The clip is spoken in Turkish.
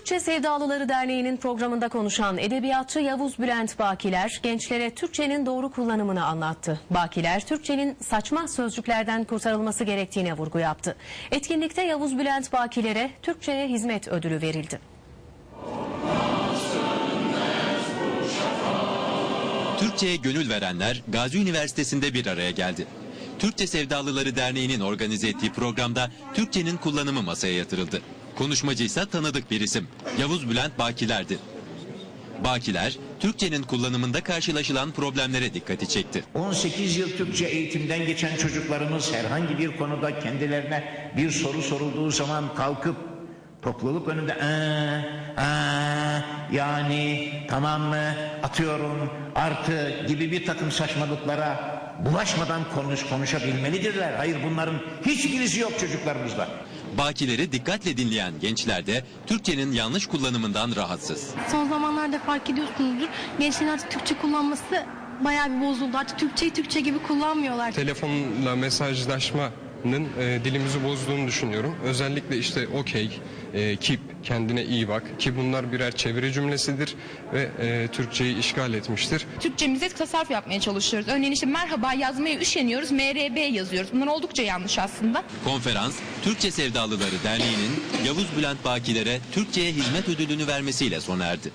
Türkçe Sevdalıları Derneği'nin programında konuşan edebiyatçı Yavuz Bülent Bakiler gençlere Türkçenin doğru kullanımını anlattı. Bakiler Türkçenin saçma sözcüklerden kurtarılması gerektiğine vurgu yaptı. Etkinlikte Yavuz Bülent Bakilere Türkçeye hizmet ödülü verildi. Türkçe'ye gönül verenler Gazi Üniversitesi'nde bir araya geldi. Türkçe Sevdalıları Derneği'nin organize ettiği programda Türkçenin kullanımı masaya yatırıldı. Konuşmacı ise tanıdık bir isim. Yavuz Bülent Bakiler'di. Bakiler, Türkçenin kullanımında karşılaşılan problemlere dikkati çekti. 18 yıl Türkçe eğitimden geçen çocuklarımız herhangi bir konuda kendilerine bir soru sorulduğu zaman kalkıp topluluk önünde "Aa, aa, yani tamam mı atıyorum artı gibi bir takım saçmalıklara bulaşmadan konuş konuşabilmelidirler. Hayır bunların hiçbirisi yok çocuklarımızda. Bakileri dikkatle dinleyen gençler de Türkçenin yanlış kullanımından rahatsız. Son zamanlarda fark ediyorsunuzdur. Gençlerin artık Türkçe kullanması bayağı bir bozuldu. Artık Türkçeyi Türkçe gibi kullanmıyorlar. telefonla mesajlaşmanın e, dilimizi bozduğunu düşünüyorum. Özellikle işte okey, e, keep, kendine iyi bak ki bunlar birer çeviri cümlesidir ve e, Türkçeyi işgal etmiştir. Türkçemize tasarruf yapmaya çalışıyoruz. Örneğin işte merhaba yazmaya üşeniyoruz, MRB yazıyoruz. Bunlar oldukça yanlış aslında. Konferans, Türkçe Sevdalıları Derneği'nin Yavuz Bülent Bakilere Türkçe'ye hizmet ödülünü vermesiyle sona erdi.